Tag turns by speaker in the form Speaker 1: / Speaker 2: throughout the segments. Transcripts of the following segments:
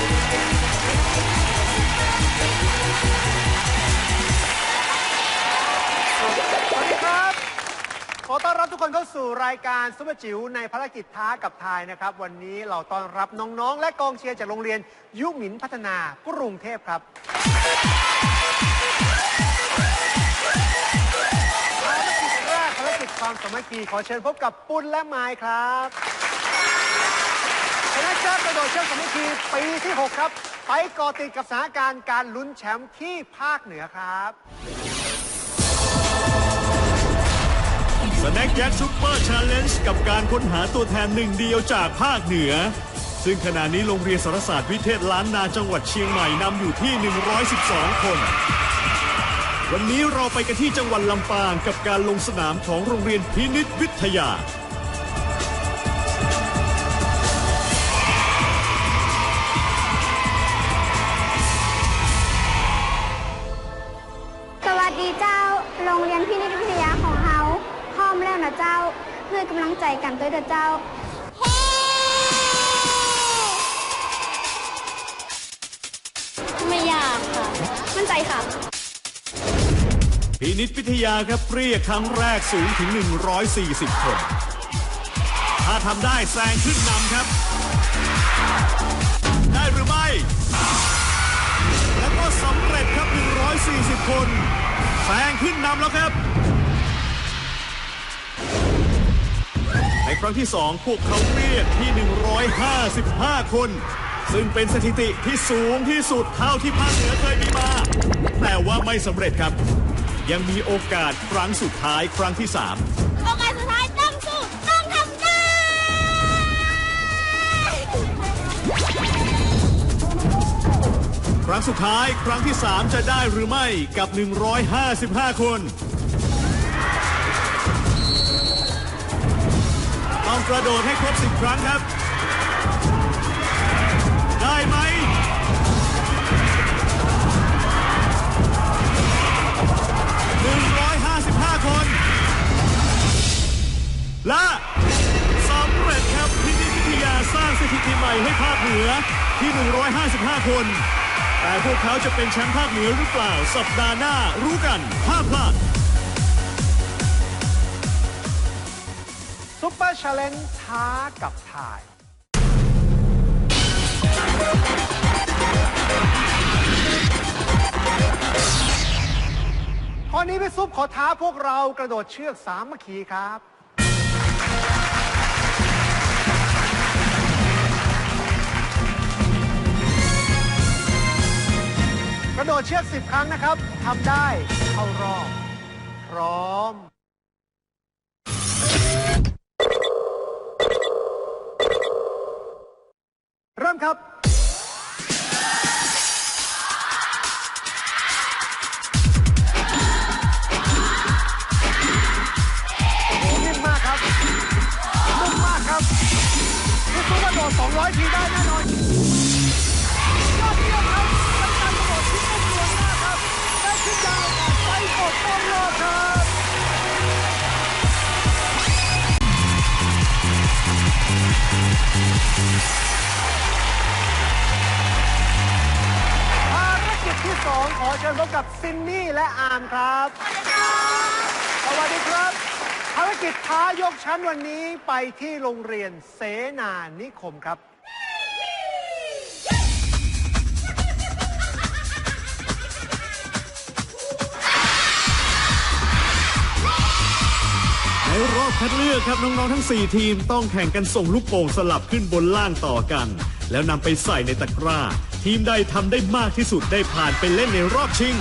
Speaker 1: สวัสดีครับ ขอต้อนรับทุกคนเข้าสู่รายการซุปเปอร์จิ๋วในภารกิจท้ากับทายนะครับ วันนี้เราต้อนรับน้องๆ และกองเชียร์จากโรงเรียน ยุหมินพัฒนากรุงเทพครับ ภารกิจแรกภารกิจความสามัคคีขอเชิญพบกับปุณและไม้ครับ คณะเจ้ากระโดดเชือกสามัคคีปีที่ 6 ครับ ไปกาะติดกับสถานการณ์การลุ้นแชมป์ที่ภาคเหนือครับ
Speaker 2: สแน็คแจ็คซูเปอร์ชาเลนจ์กับการค้นหาตัวแทนหนึ่งเดียวจากภาคเหนือ ซึ่งขณะนี้โรงเรียนสารศาสตร์วิเทศล้านนาจังหวัดเชียงใหม่นำอยู่ที่ 112 คน วันนี้เราไปกันที่จังหวัดลำปางกับการลงสนามของโรงเรียนพินิษวิทยา
Speaker 3: อเจ้าเพื่อกำลังใจกันด้วยเด้อเจ้า
Speaker 4: ไม่ยากค่ะ มั่นใจค่ะ
Speaker 2: พินิษวิทยาครับเรียกครั้งแรกสูงถึง 140 คน ถ้าทำได้แซงขึ้นนำครับ ได้หรือไม่ แล้วก็สำเร็จครับ 140 คน แซงขึ้นนำแล้วครับ ในครั้งที่ 2 พวกเขาเรียกที่ 155 คน ซึ่งเป็นสถิติที่สูงที่สุดเท่าที่ภาคเหนือเคยมีมา แต่ว่าไม่สำเร็จครับ ยังมีโอกาสครั้งสุดท้ายครั้งที่ 3
Speaker 4: โอกาสสุดท้ายต้องสู้ต้องทำได้
Speaker 2: ครั้งสุดท้ายครั้งที่ 3 จะได้หรือไม่กับ 155 คน กระโดดให้ครบ 10 ครั้งครับ ได้ไหม 155 คน และสำเร็จครับพินิจวิทยาสร้างสถิติใหม่ให้ภาคเหนือที่ 155 คน แต่พวกเขาจะเป็นแชมป์ภาคเหนือหรือเปล่า สัปดาห์หน้ารู้กันห้ามพลาด
Speaker 1: ซุปเปอร์ชาเลนจ์ท้ากับทาย ข้อนี้พี่ซุปขอท้าพวกเรากระโดดเชือกสามัคคีครับ กระโดดเชือก10ครั้งนะครับทำได้เข้ารอบ พร้อม ครับโอ้โหนิ่มมากครับ นุ่มมากครับนี่ซุปกระโดด200 ทีได้แน่นอนยอดเยี่ยมครับเป็นการกระโดดที่นุ่มนวมากครับ ได้ขึ้นยาวออกไปกดต้องรอบครับ กิจที่2ขอเชิญพบกับซินนี่และอาร์มครับสวัสดีครับภารกิจท้ายกชั้นวันนี้ไปที่โรงเรียนเสนานิคมครับ
Speaker 2: ในรอบคัดเลือกครับน้องๆทั้ง 4 ทีมต้องแข่งกันส่งลูกโป่งสลับขึ้นบนล่างต่อกัน แล้วนำไปใส่ในตะกร้า ทีมใดทำได้มากที่สุดได้ผ่านไปเล่นในรอบชิง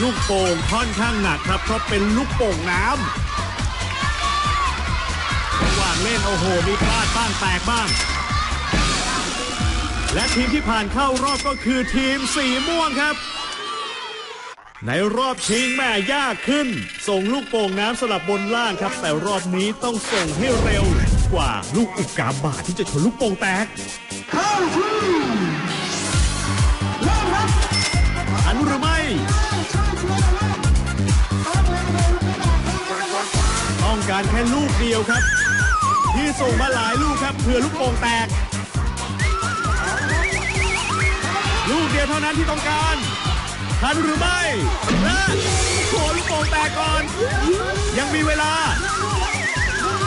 Speaker 2: ลูกโป่งค่อนข้างหนักครับ เพราะเป็นลูกโป่งน้ำระหว่างเล่นโอ้โห มีพลาดบ้างแตกบ้าง และทีมที่ผ่านเข้ารอบก็คือทีมสีม่วงครับ ในรอบชิงแม่ยากขึ้น ส่งลูกโป่งน้ำสลับบนล่างครับ แต่รอบนี้ต้องส่งให้เร็วกว่าลูกอุกกาบาตที่จะชนลูกโป่งแตก ทันหรือไม่ต้องการแค่ลูกเดียวครับ ที่ส่งมาหลายลูกครับเพื่อลูกโป่งแตก ลูกเดียวเท่านั้นที่ต้องการทันหรือไม่และโขนลูกโป่งแตกก่อน ยังมีเวลาและโอ้โห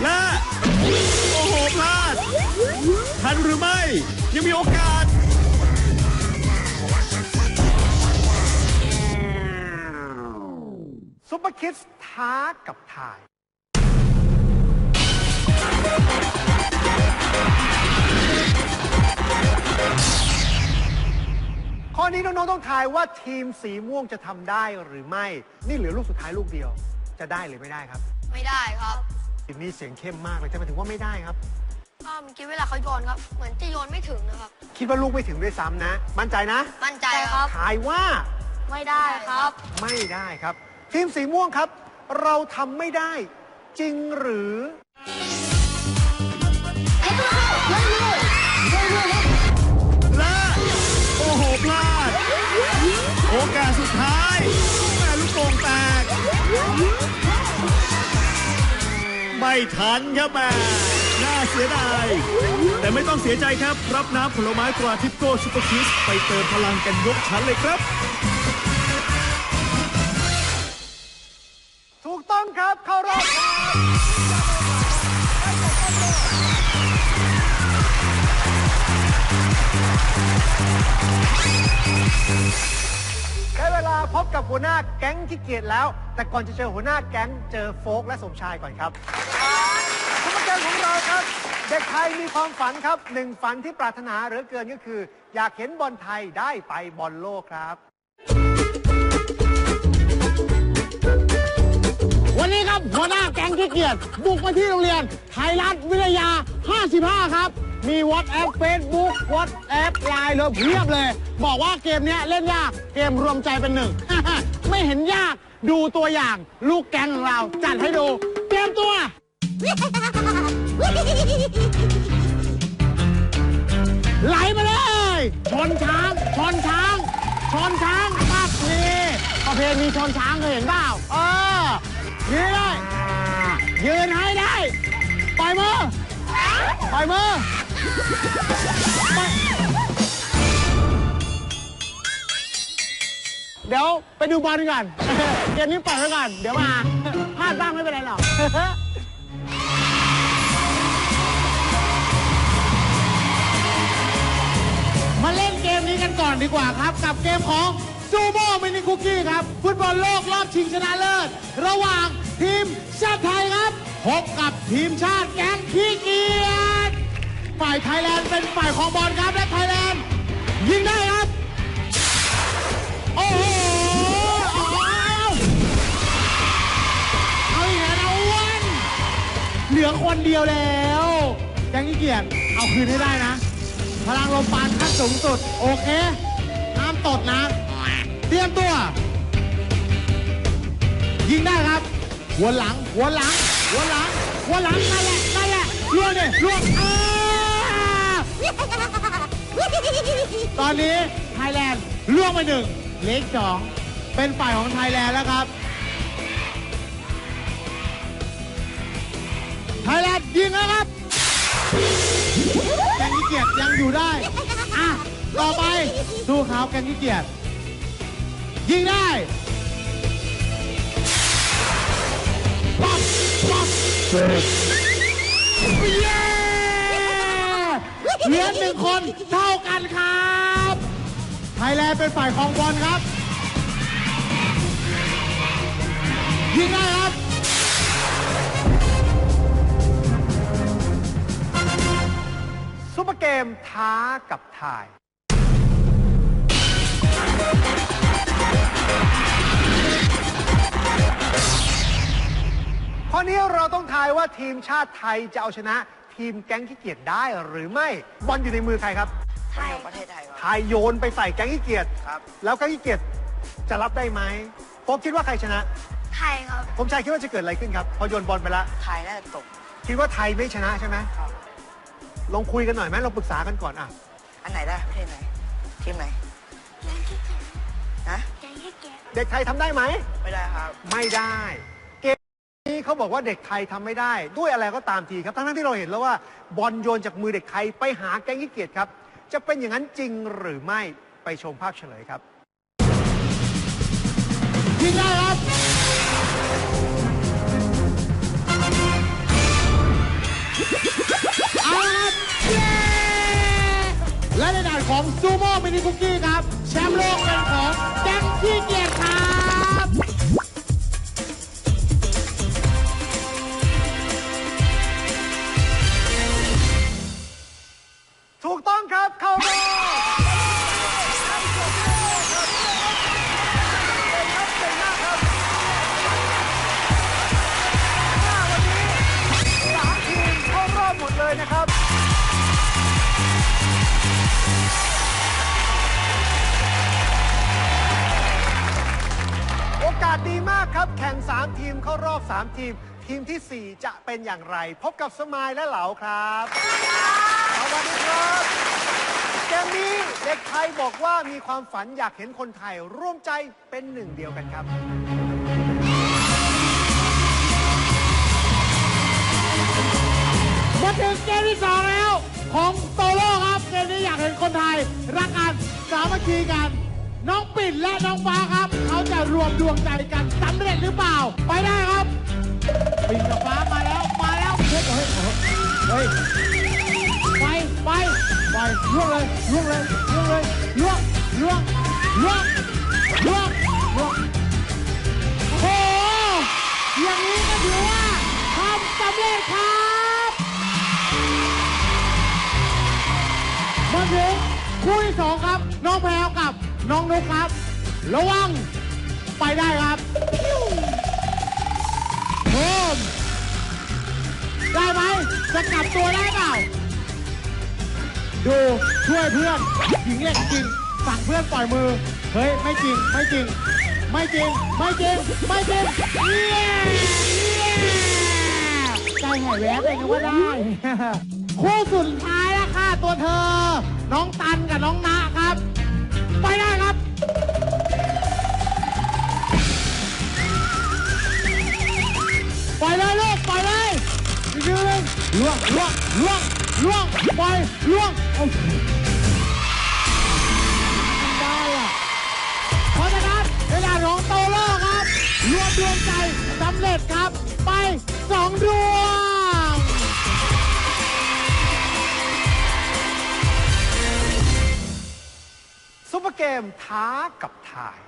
Speaker 2: พลา ทันหรือไม่ ยังมีโอกาส
Speaker 1: ซุปเปอร์คิดท้ากับทาย ข้อนี้น้องๆต้องทายว่าทีมสีม่วงจะทำได้หรือไม่ นี่เหลือลูกสุดท้ายลูกเดียว จะได้หรือไม่ได้ครับ
Speaker 4: ไม่ได้ครับ
Speaker 1: ทีมนี้เสียงเข้มมากเลยทำไมถึงว่าไม่ได้ครับ
Speaker 4: ก็เมื่อกี้เวลาเขาโยนครับ เหมือนจะโยนไม่ถึงนะครับ
Speaker 1: คิดว่าลูกไม่ถึงด้วยซ้ำนะ มั่นใจนะ
Speaker 4: มั่นใจครับ
Speaker 1: ทายว่า
Speaker 4: ไม่ได้ครับ
Speaker 1: ไม่ได้ครับ ทีมสีม่วงครับ เราทำไม่ได้ จริงหรือ
Speaker 2: และ โอ้โหพลาด โอกาสสุดท้ายแม่ลูกโป่งแตก ไม่ทันครับแม่น่า เสียดาย แต่ไม่ต้องเสียใจครับ รับน้ำผลไม้ตราทิปโก้ซูเปอร์คิสไปเติมพลังกันยกชั้นเลยครับ
Speaker 1: ถูกต้องครับ เข้ารอบครับได้เวลาพบกับหัวหน้าแก๊งที่เกียจแล้ว แต่ก่อนจะเจอหัวหน้าแก๊งเจอโฟกและสมชายก่อนครับทุกการของเราครับ เด็กไทยมีความฝันครับหนึ่งฝันที่ปรารถนาเหลือเกินก็คือ อยากเห็นบอลไทยได้ไปบอลโลกครับ
Speaker 5: วันนี้ครับหัวหน้าแก๊งขี้เกียจบุกมาที่โรงเรียน ไทยรัฐวิทยา 55 ครับ มี WhatsApp Facebook WhatsApp ไลน์เลยเพียบเลย บอกว่าเกมเนี้ยเล่นยากเกมรวมใจเป็นหนึ่ง ไม่เห็นยากดูตัวอย่าง ลูกแก๊งของเราจัดให้ดู เตรียมตัว ไหลมาเลย ชนช้าง ชนช้าง ชนช้างปั๊บนี่ประเพณีชนช้างเคยเห็นเปล่า เออ ยืนได้ ยืนให้ได้ ปล่อยมือ ปล่อยมือเดี๋ยวไปดูบอลก่อนเกมนี้ปล่อยไว้ก่อน เดี๋ยวมาพลาดบ้างไม่เป็นไรหรอก ก่อนดีกว่าครับกับเกมของซูโม่มินิคุกกี้ครับ ฟุตบอลโลกรอบชิงชนะเลิศ ระหว่างทีมชาติไทยครับพบกับทีมชาติแก๊งขี้เกียจฝ่ายไทยแลนด์เป็นฝ่ายของบอลครับและไทยแลนด์ยิงได้ครับ โอ้โหเอาเอาอีกแล้วนะอ้วนเหลือคนเดียวแล้วแก๊งขี้เกียจเอาคืนให้ได้นะ พลังลมปานขั้นสูงสุด โอเคห้ามตดนะ เตรียมตัว ยิงได้ครับ หัวหลัง หัวหลัง หัวหลัง หัวหลัง นั่นแหละ นั่นแหละล่วงเนี่ยล่วงอ่าตอนนี้ไทยแลนด์ล่วงไปหนึ่งเล็กสองเป็นฝ่ายของไทยแลนด์แล้วครับ ไทยแลนด์ยิงแล้วครับ เกียจยังอยู่ได้ อะ ต่อไปสู้เขาแกงขี้เกียจยิงได้ป๊บป๊อบเย้เหลือหนึ่งคนเท่ากันครับไทยแลนด์เป็นฝ่ายของบอลครับ ยิงได้ครับ
Speaker 1: เปอร์เกมท้ากับทาย ข้อนี้เราต้องทายว่าทีมชาติไทยจะเอาชนะ ทีมแก๊งขี้เกียจได้หรือไม่ บอลอยู่ในมือใครครับ
Speaker 4: ไทยประเทศไทย
Speaker 1: ไทยโยนไปใส่แก๊งขี้เกียจ
Speaker 6: ครับ
Speaker 1: แล้วแก๊งขี้เกียจจะรับได้ไหมโป๊บคิดว่าใครชนะ
Speaker 4: ไทยครับ
Speaker 1: ผมชายคิดว่าจะเกิดอะไรขึ้นครับ พอโยนบอลไปแล้ว
Speaker 6: ไทยน่าจะตก
Speaker 1: คิดว่าไทยไม่ชนะใช่ไหม
Speaker 6: ครับ
Speaker 1: ลองคุยกันหน่อยไหมลองปรึกษากันก่อนอะ
Speaker 6: อันไหนได้ประเทศไหนทีมไหนนะ
Speaker 1: เด็กไทยทำได้ไหม
Speaker 6: ไม่ได้ครับ
Speaker 1: ไม่ได้ เกมนี้เขาบอกว่าเด็กไทยทำไม่ได้ ด้วยอะไรก็ตามทีครับ ทั้งๆที่เราเห็นแล้วว่าบอลโยนจากมือเด็กไทยไปหาแก๊งขี้เกียจครับ จะเป็นอย่างนั้นจริงหรือไม่ไปชมภาพเฉลยครับ
Speaker 5: ยิงได้ครับ เอาละครับเย้และในด่านของซูโม่มินิคุกกี้ครับ แชมป์โลกเป็นของแจ็คที่เกียร์
Speaker 1: ครับ ทีม ทีมทีสี่ 4 จะเป็นอย่างไร พบกับสมายและเหลาครับสวัสดีครับเกมนี้เด็กไทยบอกว่ามีความฝันอยากเห็นคนไทยร่วมใจเป็นหนึ่งเดียวกันครับ
Speaker 5: มาถึงเกมที่สองแล้ว ของโตโร่ครับ เกมนี้อยากเห็นคนไทย รักกันสามัคคีกัน น้องปิ่นและน้องฟ้าครับ เขาจะรวมดวงใจกันสำเร็จหรือเปล่า ไปได้ครับ ปิ่นกับฟ้ามาแล้ว มาแล้ว เฮ้ย เฮ้ย เฮ้ย ไป ไป ไปล่วงเลยล่วงเลยล่วงเลยล่วงล่วงล่วงล่วงล่วงโอ้โหอย่างนี้ก็ถือว่าทำสำเร็จครับมาถึงคู่ที่สองครับ น้องแพรวกับน้องนุ๊กครับ ระวัง ไปได้ครับ มได้ไหมจะกลับตัวได้เปล่า ดูช่วยเพื่อนหญิงเหล็กจริงสั่งเพื่อนปล่อยมือ เฮ้ย ไม่จริง ไม่จริง ไม่จริง ไม่จริง ไม่จริงเย้เย้ใจหายแวบเลยนึกว่าได้ คู่สุดท้ายแล้วค่ะตัวเธอ น้องตันกับน้องนะครับ ไปได้ครับ ปล่อยเลยลูกปล่อยเลยอีกทีหนึงล่วงล่วงล่วงล่วงปล่อยล่วงโอ้โหได้อะเพราะฉะนั้นในด่านของโตโล่ครับรวมดวงใจสำเร็จครับ ไปสองดวง
Speaker 1: ซุปเปอร์เกมท้ากับทาย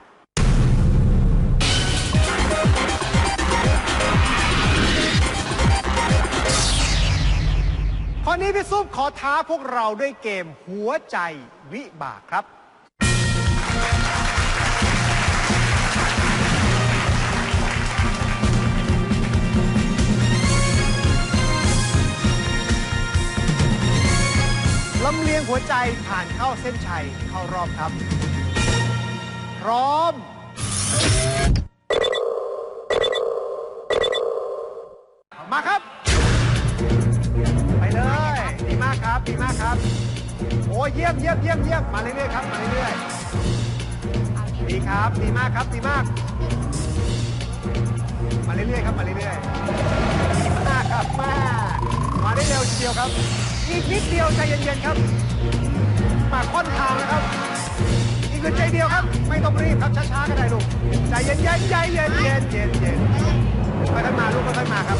Speaker 1: ข้อนี้พี่ซุปขอท้าพวกเราด้วยเกมหัวใจวิบากครับ ลำเลียงหัวใจผ่านเข้าเส้นชัยเข้ารอบครับ พร้อม มาครับ ดีมากครับ โอ้เยี่ยมเยี่ยมเยี่ยมเยี่ยมมาเรื่อยๆครับ มาเรื่อยๆ ดีครับ ดีมากครับ ดีมาก มาเรื่อยๆครับ มาเรื่อยๆดีมากครับ มามาได้เร็วทีเดียวครับ อีกนิดเดียวใจเย็นๆครับ มาค่อนทางนะครับ อีกอึดใจเดียวครับ ไม่ต้องรีบครับ ช้าๆก็ได้ลูก ใจเย็นๆใจเย็นๆเย็นๆเย็นเย็นค่อยๆมาลูกค่อยๆมาครับ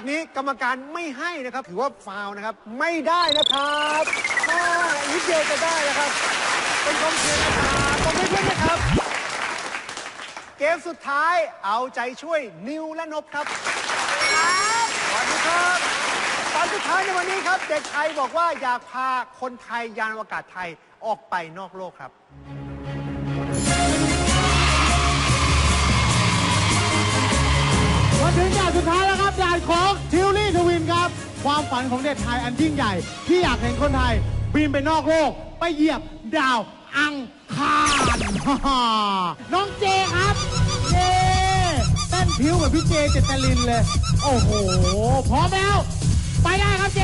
Speaker 1: แบบนี้กรรมการไม่ให้นะครับ ถือว่าฟาวล์นะครับ ไม่ได้นะครับอ่านิดเดียวจะได้นะครับ เป็นกองเชียร์นะครับต้องให้เพื่อนนะครับ เกมสุดท้ายเอาใจช่วยนิวและนบครับ สวัสดีครับตอนสุดท้ายในวันนี้ครับ เด็กไทยบอกว่าอยากพาคนไทยยานอวกาศไทยออกไปนอกโลกครับ
Speaker 5: ถึงด่านสุดท้ายแล้วครับด่านของทิวลี่ทวินครับ ความฝันของเด็กไทยอันยิ่งใหญ่ ที่อยากเห็นคนไทย บินไปนอกโลก ไปเหยียบดาวอังคารฮ่าฮ่าน้องเจครับเย้เต้นผิวกับพี่เจเจตลินเลย โอ้โห พร้อมแล้ว ไปได้ครับเจ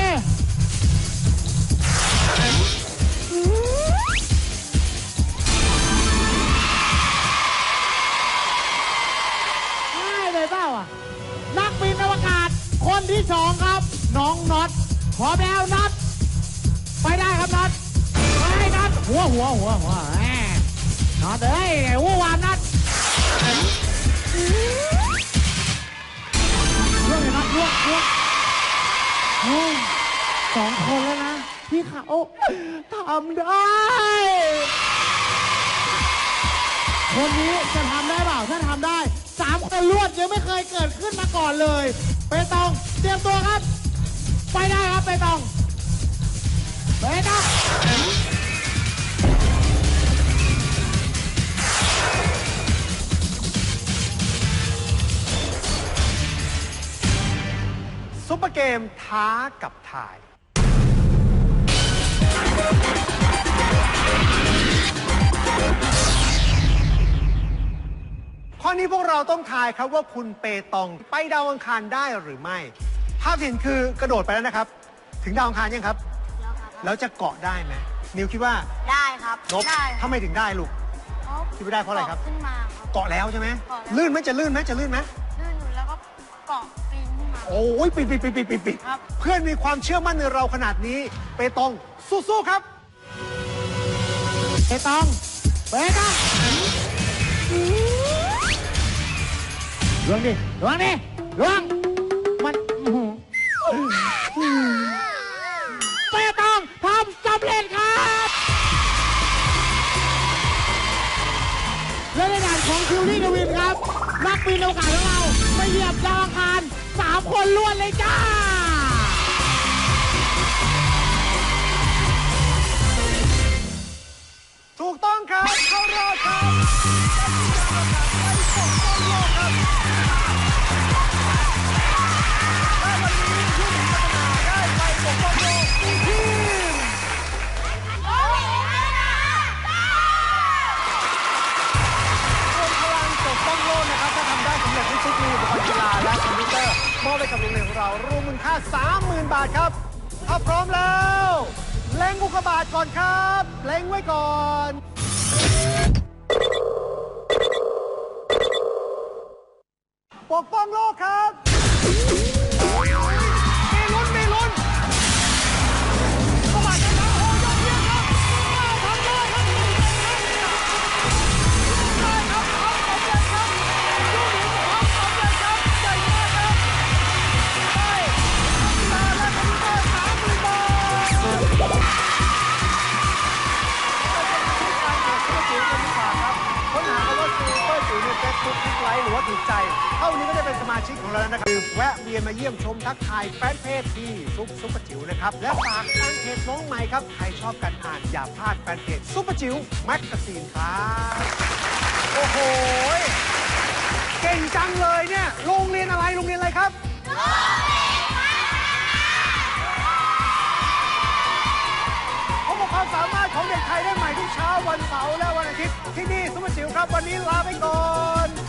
Speaker 5: ง่ายเลยเปล่าอะ นักบินอวกาศ คนที่สองครับ น้องน็อตพร้อมแล้วน็อตไปได้ครับน็อตไปน็อตหัวหัวหัวหัวแหมน็อตเอ้ยหัววานน็อตล่วงเลยน็อตล่วงล่วงโอ้สองคนแล้วนะที่เขาทำได้ คนนี้จะทำได้เปล่าถ้าทำได้ามคนรวดยังไม่เคยเกิดขึ้นมาก่อนเลยเปตองเตรียมตัวครับ ไปได้ครับเปตองเปตอง
Speaker 1: ซุปเปอร์เกมท้ากับถ่าย ข้อนี้พวกเราต้องทายครับว่าคุณเปตองไปดาวอังคารได้หรือไม่ ภาพเห็นคือกระโดดไปแล้วนะครับ ถึงดาวอังคารยังครับ
Speaker 4: แล้วครับ
Speaker 1: แล้วจะเกาะได้ไหมนิวคิดว่า
Speaker 4: ได้ครับ
Speaker 1: นบ
Speaker 4: ได้
Speaker 1: ทำไมถึงได้ลูก
Speaker 4: เพราะ
Speaker 1: คิดว่าได้เพราะอะไรครับ
Speaker 4: เกาขึ้นมาครับ
Speaker 1: เกาะแล้วใช่ไหม
Speaker 4: เกาะแล้ว
Speaker 1: ลื่นไหมจะลื่นไหมจะลื่นไหม
Speaker 4: ลื่นอยู่แล้วก็เกาะปีนขึ้นมา
Speaker 1: โอ้ยปิดปิดปิดปิดปิดปิด
Speaker 4: ครับ
Speaker 1: เพื่อนมีความเชื่อมั่นในเราขนาดนี้ เปตองสู้ๆครับ
Speaker 5: เปตอง เปตอง ลวงดิลวงดิลวง มันอื้อหือเปตองทำสำเร็จครับ และในด่านของคิวรี่กวินครับ นักบินอวกาศของเราไปเหยียบดาวอังคารสามคนล้วนเลยจ้า
Speaker 1: ชิกของเราแล้วนะครับคือแวะเวียนมาเยี่ยมชมทักทายแฟนเพจที่ซุปซุปเปอร์จิ๋วนะครับ และฝากทางเพจน้องใหม่ครับ ใครชอบการอ่านอย่าพลาดแฟนเพจซุปเปอร์จิ๋วแมกกาซีนครับโอ้โหเก่งจังเลยเนี่ยโรงเรียนอะไรโรงเรียนอะไรครับพบกับความสามารถของเด็กไทยได้ใหม่ทุกเช้าวันเสาร์และวันอาทิตย์ที่นี่ซุปเปอร์จิ๋วครับ วันนี้ลาไปก่อน